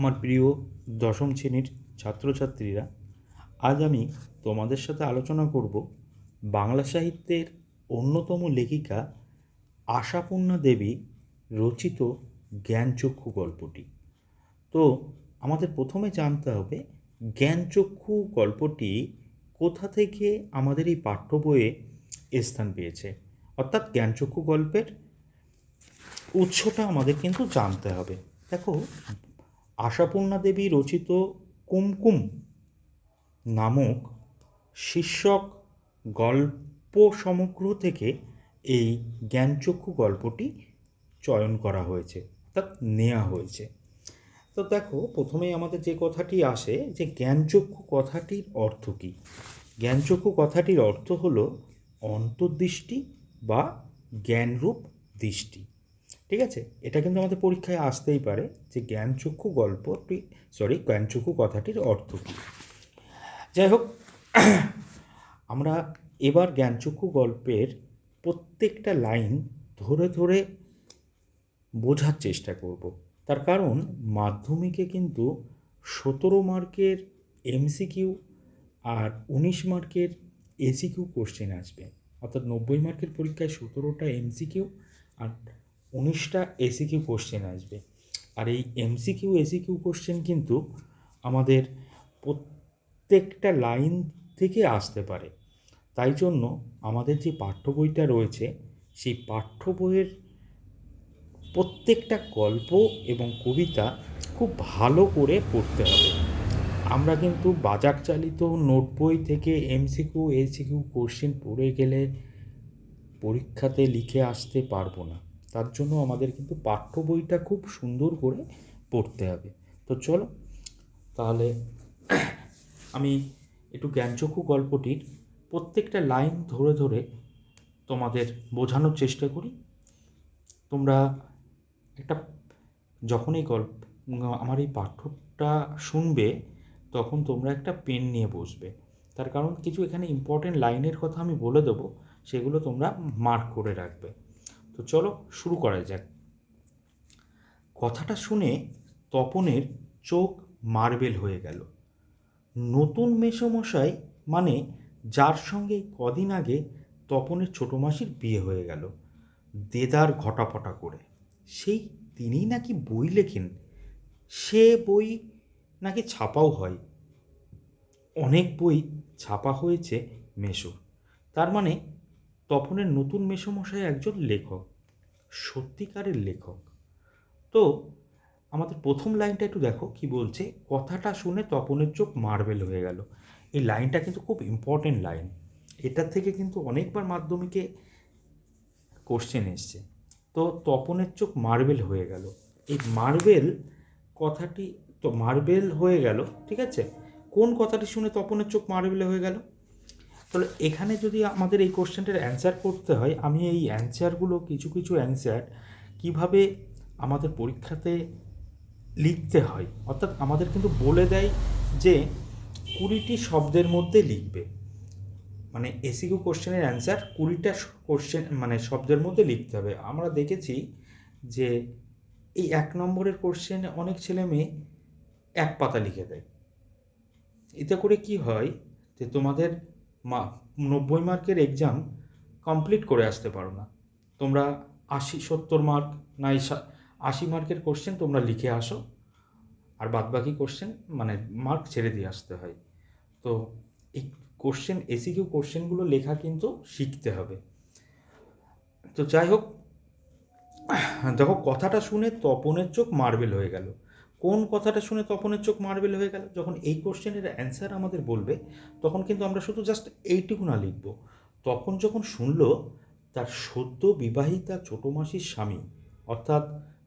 আমার প্রিয় দশম শ্রেণির ছাত্রছাত্রীরা, আজ আমি তোমাদের সাথে আলোচনা করব বাংলা সাহিত্যের অন্যতম লেখিকা আশাপূর্ণা দেবী রচিত জ্ঞানচক্ষু গল্পটি। তো, আমাদের প্রথমে জানতে হবে জ্ঞানচক্ষু গল্পটি কোথা থেকে আমাদের এই পাঠ্য বইয়ে স্থান পেয়েছে। অর্থাৎ জ্ঞানচক্ষু গল্পের উৎসটা আমাদের কিন্তু জানতে হবে। দেখো আশাপূর্ণা দেবী রচিত কুমকুম নামক শীর্ষক গল্প সমগ্র থেকে এই জ্ঞানচক্ষু গল্পটি চয়ন করা হয়েছে অর্থাৎ নেওয়া হয়েছে। তো দেখো, প্রথমেই আমাদের যে কথাটি আসে, যে জ্ঞানচক্ষু কথাটির অর্থ কী? জ্ঞানচক্ষু কথাটির অর্থ হলো অন্তর্দৃষ্টি বা জ্ঞানরূপ দৃষ্টি। ঠিক আছে? এটা কিন্তু আমাদের পরীক্ষায় আসতেই পারে যে জ্ঞানচক্ষু গল্পটি সরি জ্ঞানচক্ষু কথাটির অর্থ কী? যাই হোক, আমরা এবার জ্ঞানচক্ষু গল্পের প্রত্যেকটা লাইন ধরে ধরে বোঝার চেষ্টা করব। তার কারণ, মাধ্যমিকে কিন্তু সতেরো মার্কের এমসিকিউ আর উনিশ মার্কের এসিকিউ কোশ্চেন আসবে। অর্থাৎ নব্বই মার্কের পরীক্ষায় সতেরোটা এমসিকিউ আর উনিশটা এসিকিউ কোশ্চেন আসবে। আর এই এমসিকিউ এসিকিউ কোশ্চেন কিন্তু আমাদের প্রত্যেকটা লাইন থেকে আসতে পারে। তাই জন্য আমাদের যে পাঠ্য বইটা রয়েছে, সেই পাঠ্য বইয়ের প্রত্যেকটা গল্প এবং কবিতা খুব ভালো করে পড়তে হবে। আমরা কিন্তু বাজার চালিত নোট বই থেকে এমসিকিউ এসিকিউ কোশ্চেন পড়ে গেলে পরীক্ষাতে লিখে আসতে পারব না। তার জন্য আমাদের কিন্তু পাঠ্য বইটা খুব সুন্দর করে পড়তে হবে। তো চলো, তাহলে আমি একটু জ্ঞানচক্ষু গল্পটির প্রত্যেকটা লাইন ধরে ধরে তোমাদের বোঝানোর চেষ্টা করি। তোমরা একটা, যখন এই গল্প, আমার এই পাঠ্যটা শুনবে, তখন তোমরা একটা পেন নিয়ে বসবে। তার কারণ কিছু এখানে ইম্পর্টেন্ট লাইনের কথা আমি বলে দেবো, সেগুলো তোমরা মার্ক করে রাখবে। তো চলো শুরু করা যাক। কথাটা শুনে তপনের চোখ মার্বেল হয়ে গেল। নতুন মেসোমশাই মানে যার সঙ্গে কদিন আগে তপনের ছোটো মাসির বিয়ে হয়ে গেল, দেদার ঘটাপটা করে। সেই তিনিই নাকি বই লেখেন, সে বই নাকি ছাপাও হয়। অনেক বই ছাপা হয়েছে মেশো তার মানে তপনের নতুন মেসোমশাই একজন লেখক। সত্যিকারের লেখক। তো আমাদের প্রথম লাইনটা একটু দেখো, কি বলছে? কথাটা শুনে তপনের চোখ মার্বেল হয়ে গেল। এই লাইনটা কিন্তু খুব ইম্পর্টেন্ট লাইন। এটার থেকে কিন্তু অনেকবার মাধ্যমিকে কোশ্চেন এসছে। তো তপনের চোখ মার্বেল হয়ে গেল। এই মার্বেল কথাটি, তো মার্বেল হয়ে গেল, ঠিক আছে? কোন কথাটি শুনে তপনের চোখ মার্বেল হয়ে গেল? তাহলে এখানে যদি আমাদের এই কোশ্চেনটার অ্যান্সার করতে হয়, আমি এই অ্যান্সারগুলো কিছু কিছু অ্যান্সার কীভাবে আমাদের পরীক্ষাতে লিখতে হয়, অর্থাৎ আমাদের কিন্তু বলে দেয় যে কুড়িটি শব্দের মধ্যে লিখবে। মানে এসিকিউ কোশ্চেনের অ্যান্সার কুড়িটা কোশ্চেন মানে শব্দের মধ্যে লিখতে হবে। আমরা দেখেছি যে এই এক নম্বরের কোশ্চেনে অনেক ছেলে মেয়ে এক পাতা লিখে দেয়। এতে করে কি হয় যে তোমাদের মা, নব্বই মার্কের এক্সাম কমপ্লিট করে আসতে পারো না। তোমরা আশি সত্তর মার্ক নাই আশি মার্কের কোশ্চেন তোমরা লিখে আসো। আর বাদবাকি কোশ্চেন মানে মার্ক ছেড়ে দিয়ে আসতে হয়। তো এই কোশ্চেন এসিকিউ কোশ্চেনগুলো লেখা কিন্তু শিখতে হবে। তো যাই হোক, দেখো কথাটা শুনে তপনের চোখ মার্বেল হয়ে গেল। কোন কথাটা শুনে তপনের চোখ মার্বেল হয়ে গেল? যখন এই কোশ্চেনের অ্যান্সার আমাদের বলবে, তখন কিন্তু আমরা শুধু জাস্ট এইটুকু না লিখব। তখন যখন শুনল, তার সদ্য বিবাহিতা ছোটো মাসির স্বামী, অর্থাৎ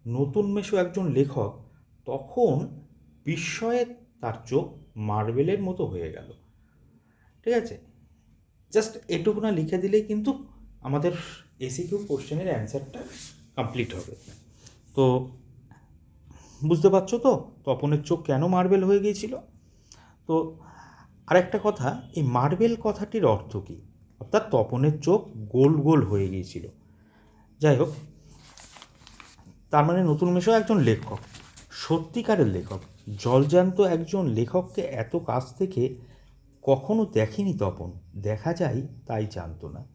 নতুন মেশো একজন লেখক, তখন বিস্ময়ে তার চোখ মার্বেলের মতো হয়ে গেল। ঠিক আছে? জাস্ট এটুকু না লিখে দিলেই কিন্তু আমাদের এসিকিউ কোশ্চেনের অ্যান্সারটা কমপ্লিট হবে। তো বুঝতে পারছ তো? তপনের চোখ কেন মার্বেল হয়ে গিয়েছিল? তো আরেকটা কথা, এই মার্বেল কথাটির অর্থ কী? অর্থাৎ তপনের চোখ গোল গোল হয়ে গিয়েছিল। যাই হোক, তার মানে নতুন মেশো একজন লেখক, সত্যিকারের লেখক জলজান্ত একজন লেখককে এত কাছ থেকে কখনো দেখেনি তপন, দেখা যায় তাই জানতো না।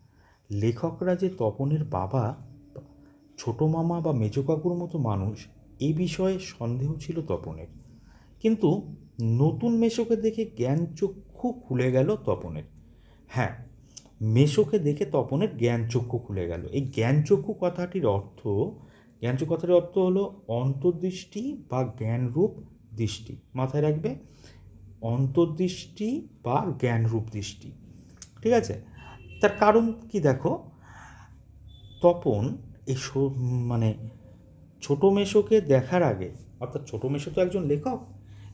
লেখকরা যে তপনের বাবা ছোট মামা বা মেজো কাকুর মতো মানুষ এই বিষয়ে সন্দেহ ছিল তপনের। কিন্তু নতুন মেশোকে দেখে জ্ঞান চক্ষু খুলে গেল তপনের। হ্যাঁ মেশোকে দেখে তপনের জ্ঞান চক্ষু খুলে গেল। এই জ্ঞান চক্ষু কথাটির অর্থ, জ্ঞান চক্ষু কথাটির অর্থ হলো অন্তর্দৃষ্টি বা জ্ঞানরূপ দৃষ্টি। মাথায় রাখবে, অন্তর্দৃষ্টি বা জ্ঞানরূপ দৃষ্টি। ঠিক আছে? তার কারণ কি দেখো? তপন এই মানে ছোট মেশোকে দেখার আগে, অর্থাৎ ছোট মেশো তো একজন লেখক,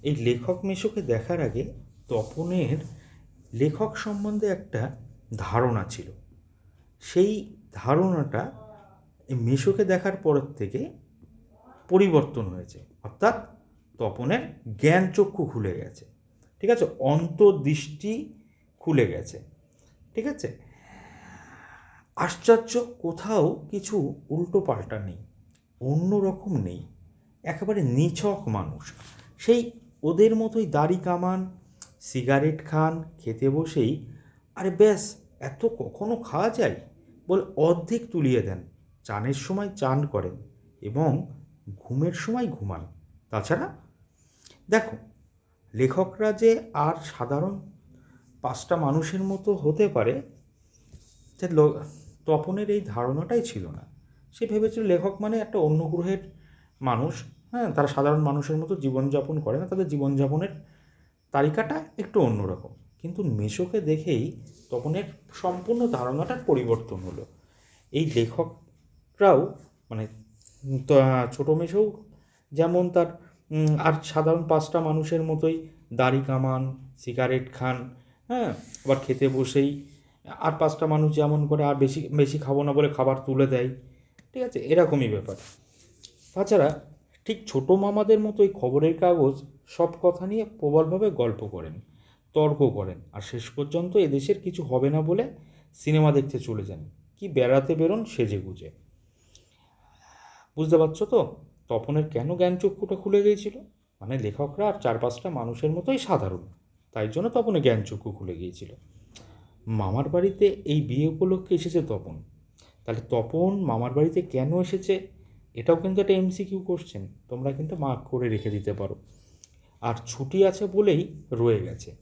এই লেখক মেশোকে দেখার আগে তপনের লেখক সম্বন্ধে একটা ধারণা ছিল। সেই ধারণাটা মেশোকে দেখার পর থেকে পরিবর্তন হয়েছে, অর্থাৎ তপনের জ্ঞান চক্ষু খুলে গেছে। ঠিক আছে? অন্তর্দৃষ্টি খুলে গেছে। ঠিক আছে? আশ্চর্য, কোথাও কিছু উল্টো পাল্টা নেই। অন্য রকম নেই, একেবারে নিছক মানুষ। সেই ওদের মতোই দাড়ি কামান, সিগারেট খান, খেতে বসেই, আরে ব্যাস, এত কখনো খাওয়া যায়? বলে অর্ধেক তুলিয়ে দেন। চানের সময় চান করেন এবং ঘুমের সময় ঘুমান। তাছাড়া, দেখো, লেখকরা যে আর সাধারণ পাঁচটা মানুষের মতো হতে পারে তপনের এই ধারণাটাই ছিল না। সে ভেবেছিল লেখক মানে একটা অন্য গ্রহের মানুষ। হ্যাঁ তারা সাধারণ মানুষের মতো জীবনযাপন করে না, তাদের জীবনযাপনের তালিকাটা একটু অন্যরকম। কিন্তু মেশোকে দেখেই তপনের সম্পূর্ণ ধারণাটার পরিবর্তন হলো। এই লেখকরাও মানে ছোটো মেশোও যেমন তার আর সাধারণ পাঁচটা মানুষের মতোই দাড়ি কামান, সিগারেট খান হ্যাঁ আবার খেতে বসেই। আর পাঁচটা মানুষ যেমন করে, আর বেশি বেশি খাব না বলে খাবার তুলে দেয়। ঠিক আছে? এরকমই ব্যাপার। তাছাড়া ঠিক ছোটো মামাদের মতোই খবরের কাগজ সব কথা নিয়ে প্রবলভাবে গল্প করেন তর্ক করেন, আর শেষ পর্যন্ত এদেশের কিছু হবে না বলে সিনেমা দেখতে চলে যান। কি বেড়াতে বেরোন সেজে গুজে। বুঝতে পারছ তো? তপনের কেন জ্ঞানচক্ষুটা খুলে গিয়েছিল? মানে লেখকরা আর চার পাঁচটা মানুষের মতোই সাধারণ। তাই জন্য তপনের জ্ঞানচক্ষু খুলে গিয়েছিল। মামার বাড়িতে এই বিয়ে উপলক্ষে এসেছে তপন। তাহলে তপন মামার বাড়িতে কেন এসেছে? এটাও কিন্তু একটা এমসিকিউ কোশ্চেন তোমরা কিন্তু মার্ক করে রেখে দিতে পারো। আর ছুটি আছে বলেই রয়ে গেছে।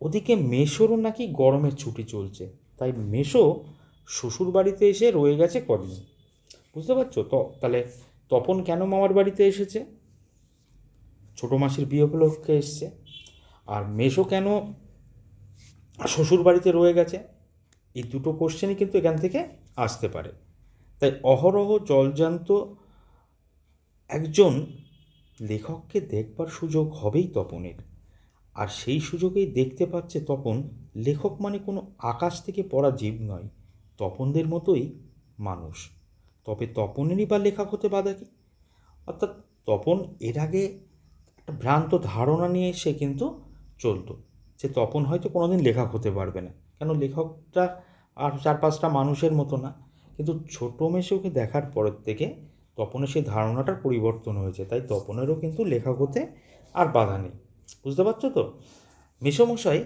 ওদিকে মেশোরও নাকি গরমের ছুটি চলছে, তাই মেশো শ্বশুর বাড়িতে এসে রয়ে গেছে কদিন। বুঝতে পারছ তো? তাহলে তপন কেন মামার বাড়িতে এসেছে? ছোটো মাসির বিয়ে উপলক্ষে এসছে। আর মেশো কেন শ্বশুর বাড়িতে রয়ে গেছে? এই দুটো কোশ্চেনই কিন্তু এখান থেকে আসতে পারে। তাই অহরহ জলজান্ত একজন লেখককে দেখবার সুযোগ হবেই তপনের। আর সেই সুযোগেই দেখতে পাচ্ছে তপন, লেখক মানে কোনো আকাশ থেকে পড়া জীব নয়, তপনদের মতোই মানুষ। তবে তপনেরই বা লেখক হতে বাধা কি? অর্থাৎ তপন এর আগে একটা ভ্রান্ত ধারণা নিয়ে সে কিন্তু চলতো যে তপন হয়তো কোনোদিন লেখক হতে পারবে না। কেন? লেখকটা আর চার, পাঁচটা মানুষের মতো না। কিন্তু ছোটো মেশোকে দেখার পরের থেকে তপনের সেই ধারণাটার পরিবর্তন হয়েছে। তাই তপনেরও কিন্তু লেখক হতে আর বাধা নেই। বুঝতে পারছ তো? মেসোমশাই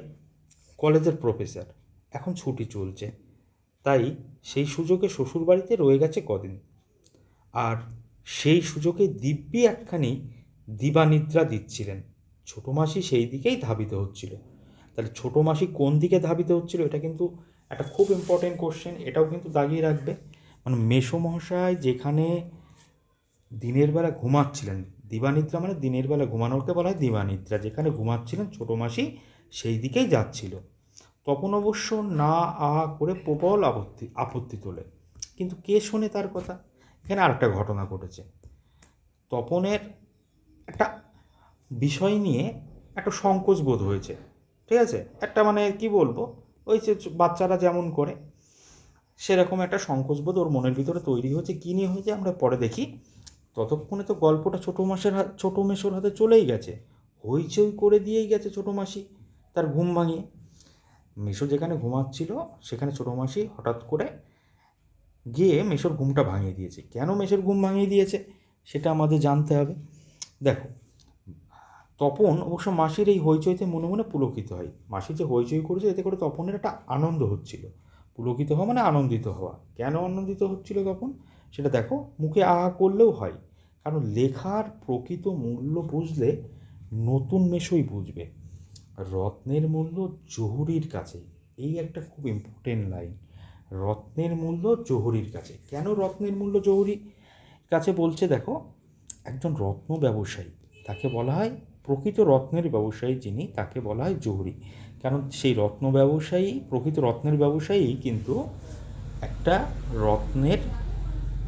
কলেজের প্রফেসর, এখন ছুটি চলছে। তাই সেই সুযোগে শ্বশুরবাড়িতে রয়ে গেছে কদিন। আর সেই সুযোগে দিব্যি একখানি দিবানিদ্রা দিচ্ছিলেন। ছোটো মাসি সেই দিকেই ধাবিত হচ্ছিল। তাহলে ছোটো মাসি কোন দিকে ধাবিত হচ্ছিল এটা কিন্তু একটা খুব ইম্পর্টেন্ট কোশ্চেন এটাও কিন্তু দাগিয়ে রাখবে। মানে মেসো মহাশয় যেখানে দিনের বেলা ঘুমাচ্ছিলেন, দিবানিদ্রা মানে দিনের বেলা ঘুমানোকে বলা হয় দিবানিদ্রা, যেখানে ঘুমাচ্ছিলেন ছোটো মাসি সেই দিকেই যাচ্ছিল। তখন অবশ্য না আ করে প্রবল আপত্তি আপত্তি তোলে। কিন্তু কে শোনে তার কথা? এখানে আরেকটা ঘটনা ঘটেছে। তপনের একটা বিষয় নিয়ে একটা সংকোচ বোধ হয়েছে। ঠিক আছে? একটা মানে কি বলব? ওই যে বাচ্চারা যেমন করে, সেরকম একটা সংকোচবোধ ওর মনের ভিতরে তৈরি হয়েছে। কী নিয়ে হয়েছে আমরা পরে দেখি। ততক্ষণে তো গল্পটা ছোটো মাসের হাত ছোটো মেশোর হাতে চলেই গেছে। হইচই করে দিয়েই গেছে ছোটো মাসি, তার ঘুম ভাঙিয়ে। মেশো যেখানে ঘুমাচ্ছিল, সেখানে ছোটো মাসি হঠাৎ করে গিয়ে মেশোর ঘুমটা ভাঙিয়ে দিয়েছে। কেন মেশোর ঘুম ভাঙিয়ে দিয়েছে, সেটা আমাদের জানতে হবে। দেখো তপন অবশ্য মাসির এই হইচইতে মনে মনে পুলকিত হয়। মাসি যে হইচই করেছে, এতে করে তপনের একটা আনন্দ হচ্ছিল। পুলকিত হওয়া মানে আনন্দিত হওয়া। কেন আনন্দিত হচ্ছিল তপন? সেটা দেখো, মুখে আহা করলেও হয়। কারণ লেখার প্রকৃত মূল্য বুঝলে নতুন মেশই বুঝবে। রত্নের মূল্য জহুরির কাছে। এই একটা খুব ইম্পর্টেন্ট লাইন রত্নের মূল্য জহুরির কাছে। কেন রত্নের মূল্য জহুরির কাছে বলছে দেখো, একজন রত্ন ব্যবসায়ী, তাকে বলা হয় প্রকৃত রত্নের ব্যবসায়ী যিনি, তাকে বলা হয় জহুরি। কারণ সেই রত্ন ব্যবসায়ী, প্রকৃত রত্নের ব্যবসায়ী কিন্তু একটা রত্নের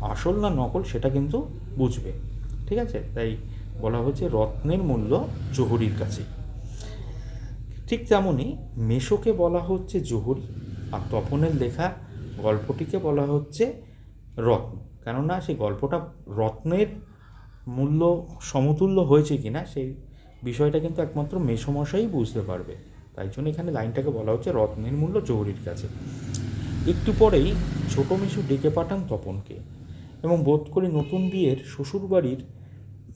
আসল না নকল সেটা কিন্তু বুঝবে। ঠিক আছে? তাই বলা হচ্ছে রত্নের মূল্য জহুরির কাছে। ঠিক তেমনই মেশোকে বলা হচ্ছে জহুরি আর তপনের লেখা গল্পটিকে বলা হচ্ছে রত্ন। কেননা সেই গল্পটা রত্নের মূল্য সমতুল্য হয়েছে কিনা, সেই বিষয়টা কিন্তু একমাত্র মেসমশাই বুঝতে পারবে। তাই জন্য এখানে লাইনটাকে বলা হচ্ছে রত্নের মূল্য জহুরির কাছে। একটু পরেই ছোটো মেশো ডেকে পাঠান তপনকে এবং বোধ করে নতুন বিয়ের শ্বশুরবাড়ির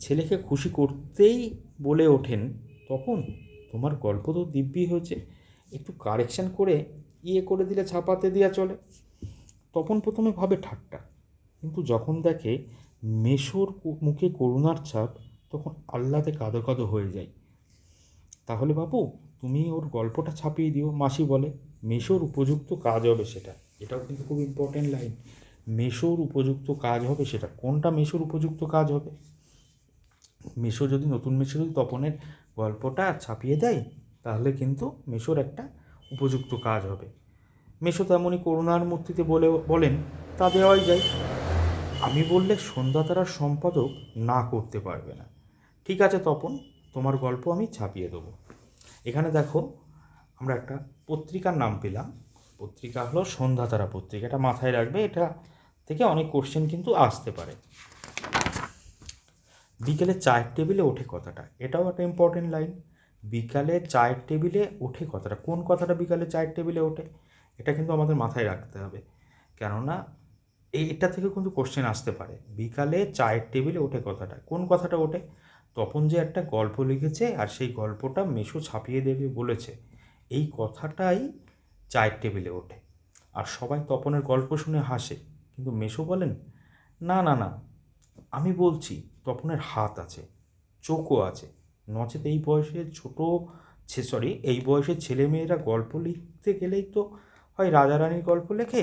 ছেলেকে খুশি করতেই বলে ওঠেন, তপন, তোমার গল্প তো দিব্যি হয়েছে। একটু কারেকশান করে ইয়ে করে দিলে ছাপাতে দেওয়া চলে। তপন প্রথমে ভাবে ঠাট্টা, কিন্তু যখন দেখে মেশোর মুখে করুণার ছাপ তখন আল্লাতে কাঁদো কাঁদো হয়ে যায়। তাহলে বাবু তুমি ওর গল্পটা ছাপিয়ে দিও। মাসি বলে, মেশোর উপযুক্ত কাজ হবে সেটা। এটাও কিন্তু খুব ইম্পর্টেন্ট লাইন মেশোর উপযুক্ত কাজ হবে সেটা। কোনটা মেশোর উপযুক্ত কাজ হবে? মেশো যদি নতুন মেশো যদি তপনের গল্পটা ছাপিয়ে দেয়, তাহলে কিন্তু মেশোর একটা উপযুক্ত কাজ হবে। মেশো তেমনই করুণার মূর্তিতে বলে, বলেন, তা দেওয়াই যায়। আমি বললে সন্ধ্যা তারার সম্পাদক না করতে পারবে না। ঠিক আছে তপন, তোমার গল্প আমি ছাপিয়ে দেবো। এখানে দেখো, আমরা একটা পত্রিকার নাম পেলাম। পত্রিকা হলো সন্ধ্যাতারা পত্রিকা। এটা মাথায় রাখবে, এটা থেকে অনেক কোশ্চেন কিন্তু আসতে পারে। বিকেলে চায়ের টেবিলে ওঠে কথাটা। এটাও একটা ইম্পর্টেন্ট লাইন বিকালে চায়ের টেবিলে ওঠে কথাটা। কোন কথাটা বিকালে চায়ের টেবিলে ওঠে? এটা কিন্তু আমাদের মাথায় রাখতে হবে। কেননা এটা থেকে কিন্তু কোশ্চেন আসতে পারে। বিকালে চায়ের টেবিলে ওঠে কথাটা। কোন কথাটা ওঠে? তপন যে একটা গল্প লিখেছে আর সেই গল্পটা মেশো ছাপিয়ে দেবে বলেছে, এই কথাটাই চায়ের টেবিলে ওঠে। আর সবাই তপনের গল্প শুনে হাসে, কিন্তু মেশো বলেন, না না না, আমি বলছি তপনের হাত আছে, চোখও আছে, নচেত এই বয়সে ছোটো সরি এই বয়সের ছেলেমেয়েরা গল্প লিখতে গেলেই তো হয় রাজা রানীর গল্প লেখে,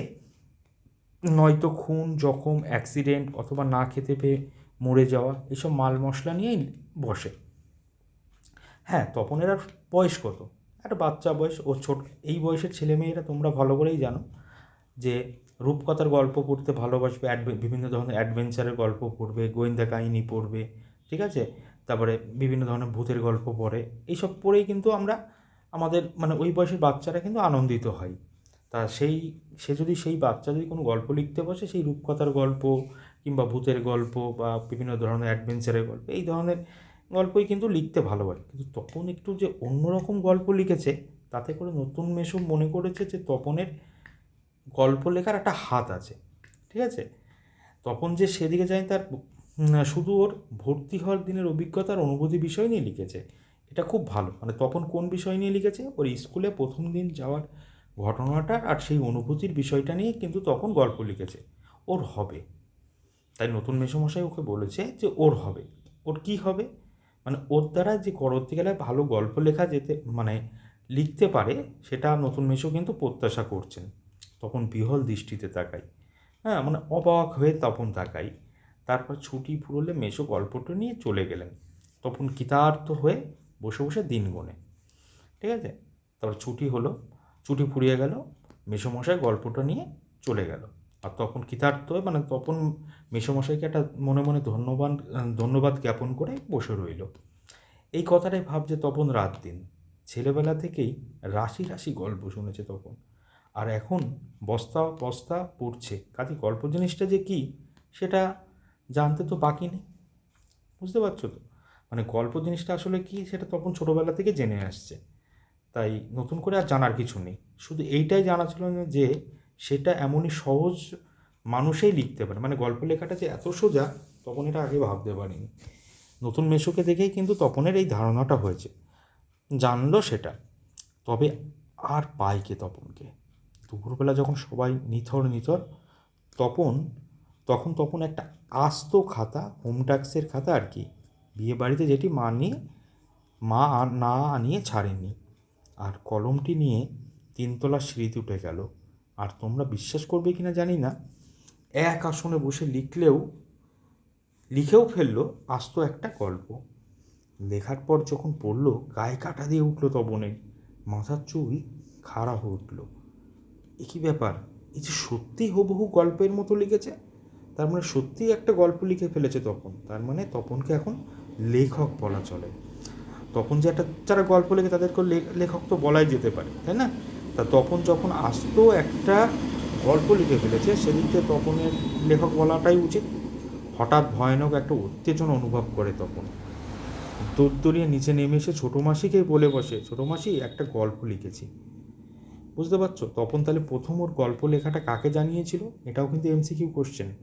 নয়তো খুন, জখম অ্যাক্সিডেন্ট অথবা না খেতে পেয়ে মরে যাওয়া, এসব মাল মশলা নিয়েই বসে। হ্যাঁ তপনের আর বয়স কত? একটা বাচ্চা বয়স, ও ছোট, এই বয়সের ছেলেমেয়েরা তোমরা ভালো করেই জানো যে রূপকথার গল্প পড়তে ভালোবাসবে বিভিন্ন ধরনের অ্যাডভেঞ্চারের গল্প পড়বে, গোয়েন্দা কাহিনী পড়বে, ঠিক আছে? তারপরে বিভিন্ন ধরনের ভূতের গল্প পড়ে, এইসব পড়েই কিন্তু আমরা আমাদের মানে ওই বয়সের বাচ্চারা কিন্তু আনন্দিত হয়। তা সেই, সে যদি সেই বাচ্চা যদি কোনো গল্প লিখতে বসে, সেই রূপকথার গল্প কিংবা ভূতের গল্প বা বিভিন্ন ধরনের অ্যাডভেঞ্চারের গল্প, এই ধরনের গল্পই কিন্তু লিখতে ভালোবাসে। কিন্তু তপন একটু যে অন্যরকম গল্প লিখেছে, তাতে করে নতুন মেশো মনে করেছে যে তপনের গল্প লেখার একটা হাত আছে। ঠিক আছে? তপন যে সেদিকে যায় তার শুধু ওর ভর্তি হওয়ার দিনের অভিজ্ঞতার অনুভূতি বিষয় নিয়ে লিখেছে, এটা খুব ভালো। মানে তপন কোন বিষয় নিয়ে লিখেছে? ওর স্কুলে প্রথম দিন যাওয়ার ঘটনাটা আর সেই অনুভূতির বিষয়টা নিয়ে কিন্তু তখন গল্প লিখেছে। ওর হবে। তাই নতুন মেসমশাই ওকে বলেছে যে ওর হবে। ওর কি হবে? মানে ওর দ্বারা যে পরবর্তীকালে ভালো গল্প লেখা যেতে মানে লিখতে পারে, সেটা নতুন মেশো কিন্তু প্রত্যাশা করছেন। তখন বিহল দৃষ্টিতে তাকাই হ্যাঁ মানে অবাক হয়ে তখন তাকাই তারপর ছুটি ফুরলে মেশো গল্পটা নিয়ে চলে গেলেন। তখন কৃতার্থ হয়ে বসে বসে দিন গোনে। ঠিক আছে? তারপর ছুটি হলো, ছুটি ফুরিয়ে গেল, মেসোমশাই গল্পটা নিয়ে চলে গেল। আর তখন কৃতার্থ মানে তখন মেসোমশাইকে একটা মনে মনে ধন্যবাদ ধন্যবাদ জ্ঞাপন করে বসে রইল। এই কথাটাই ভাবছে তপন রাত দিন। ছেলেবেলা থেকেই রাশি রাশি গল্প শুনেছে তপন। আর এখন বস্তা বস্তা পড়ছে। কাজে গল্প জিনিসটা যে কী, সেটা জানতে তো বাকি নেই। বুঝতে পারছ তো? মানে গল্প জিনিসটা আসলে কী, সেটা তপন ছোটোবেলা থেকে জেনে আসছে। তাই নতুন করে আর জানার কিছু নেই। শুধু এইটাই জানা ছিল যে সেটা এমনই সহজ মানুষেই লিখতে পারে। মানে গল্প লেখাটা যে এত সোজা, তখন এটা আগে ভাবতে পারিনি। নতুন মেশোকে দেখেই কিন্তু তপনের এই ধারণাটা হয়েছে। জানলো সেটা। তবে আর পায় কে তপনকে? দুপুরবেলা যখন সবাই নিথর নিথর, তপন, তখন তপন একটা আস্ত খাতা, হোম ট্যাক্সের খাতা আর কি, বিয়ে বাড়িতে যেটি মা নিয়ে, মা না আনিয়ে ছাড়েনি আর কলমটি নিয়ে তিনতলা সিঁড়িতে উঠে গেল। আর তোমরা বিশ্বাস করবে কিনা জানি না। এক আসনে বসে লিখলেও, লিখেও ফেলল আস্ত একটা গল্প। লেখার পর যখন পড়ল, গায়ে কাটা দিয়ে উঠল তবনের মাথার চুল খাড়া হয়ে উঠল। এ কী ব্যাপার? এই যে সত্যি হুবহু গল্পের মতো লিখেছে? তার মানে সত্যিই একটা গল্প লিখে ফেলেছে তপন। তার মানে তপনকে এখন লেখক বলা চলে। তপন যে একটা যারা গল্প লেখে তাদেরকে লেখক তো বলাই যেতে পারে, তাই না? তা তপন যখন আস্ত একটা গল্প লিখে ফেলেছে সেদিক তপনের লেখক বলাটাই উচিত। হঠাৎ ভয়ানক একটা উত্তেজনা অনুভব করে তপন। দৌড়দৌড়িয়ে নিচে নেমে এসে ছোটো মাসিকেই বলে বসে, ছোটো মাসি, একটা গল্প লিখেছি। বুঝতে পারছ? তপন তাহলে প্রথম ওর গল্প লেখাটা কাকে জানিয়েছিল? এটাও কিন্তু এমসিকিউ কোশ্চেন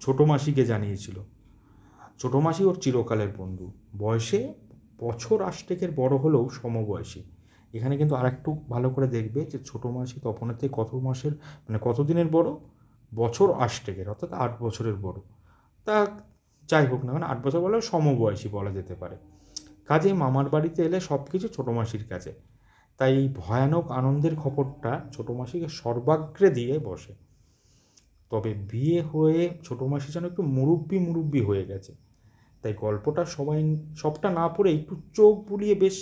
ছোটো মাসিকে জানিয়েছিল। ছোটো মাসি ওর চিরকালের বন্ধু। বয়সে বছর আষ্টেকের বড় হলেও সমবয়সী। এখানে কিন্তু আরেকটু ভালো করে দেখবে যে ছোটো মাসি তপনের থেকে কত মাসের মানে কত দিনের বড়? বছর আষ্টেকের, অর্থাৎ আট বছরের বড়। তা যাই হোক না মানে আট বছর বলে সমবয়সী বলা যেতে পারে। কাজে মামার বাড়িতে এলে সব কিছু ছোটো মাসির কাছে তাই এই ভয়ানক আনন্দের খবরটা ছোটো মাসিকে সর্বাগ্রে দিয়ে বসে। তবে বিয়ে হয়ে ছোটো মাসি যেন একটু মুরব্বি মুরব্বি হয়ে গেছে। তাই গল্পটা সবাই সবটা না পড়ে একটু চোখ বুলিয়ে বেশ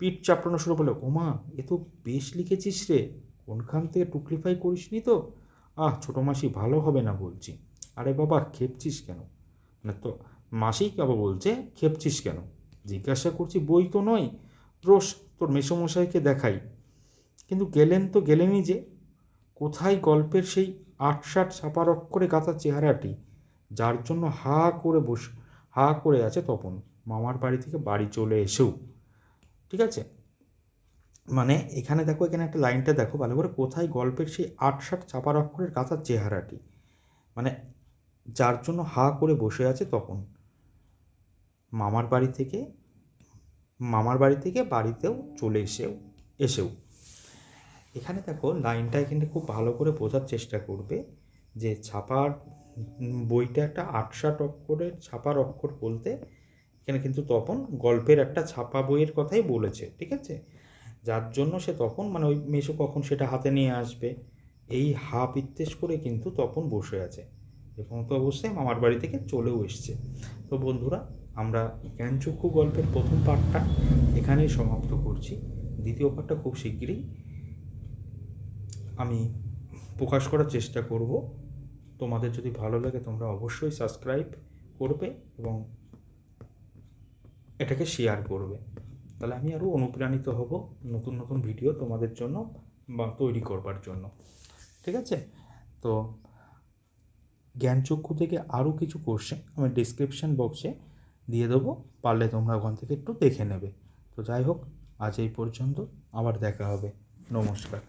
পিঠ চাপড়ানো শুরু করল। ওমা, এ তো বেশ লিখেছিস রে। কোনখান থেকে টুকলিফাই করিস নি তো? আহ, ছোটো মাসি ভালো হবে না বলছি। আরে বাবা, খেপছিস কেন? মানে তো মাসি বাবা বলছে? খেপছিস কেন? জিজ্ঞাসা করছি, বই তো নয়। রোস তোর মেসোমশাইকে দেখাই। কিন্তু গেলেন তো গেলেনই যে। কোথায় গল্পের সেই আটসাট ছাপার অক্ষরে গাঁথা চেহারাটি? যার জন্য হা করে বস, হা করে আছে তপন। মামার বাড়ি থেকে বাড়ি চলে এসেও। ঠিক আছে? মানে এখানে দেখো, এখানে একটা লাইনটা দেখো, ভালো করে, কোথায় গল্পের সেই আটসাট ছাপার অক্ষরের গাঁথার চেহারাটি? মানে যার জন্য হা করে বসে আছে তখন। মামার বাড়ি থেকে, মামার বাড়ি থেকে বাড়িতেও চলে এসেও এসেও। এখানে দেখো, লাইনটা এখানে খুব ভালো করে বোঝার চেষ্টা করবে যে ছাপার বইটা একটা আটষাট অক্ষরের ছাপার অক্ষর বলতে এখানে কিন্তু তপন গল্পের একটা ছাপা বইয়ের কথাই বলেছে, ঠিক আছে? যার জন্য সে তখন মানে ওই মেশো কখন সেটা হাতে নিয়ে আসবে? এই হা বিত্তেশ করে কিন্তু তপন বসে আছে। এবং তো অবশ্যই মামার বাড়ি থেকে চলেও এসছে। তো বন্ধুরা, আমরা জ্ঞানচক্ষু গল্পের প্রথম পার্টটা এখানেই সমাপ্ত করছি। দ্বিতীয় পার্টটা খুব শিগগিরই আমি প্রকাশ করার চেষ্টা করব। তোমাদের যদি ভালো লাগে তোমরা অবশ্যই সাবস্ক্রাইব করবে এবং এটাকে শেয়ার করবে। তাহলে আমি আরও অনুপ্রাণিত হব নতুন নতুন ভিডিও তোমাদের জন্য বা তৈরি করবার জন্য। ঠিক আছে? তো জ্ঞানচক্ষু থেকে আরও কিছু কোশ্চেন আমি ডিসক্রিপশান বক্সে দিয়ে দেবো, পারলে তোমরা ওখান থেকে একটু দেখে নেবে। তো যাই হোক, আজ এই পর্যন্ত আবার দেখা হবে। নমস্কার।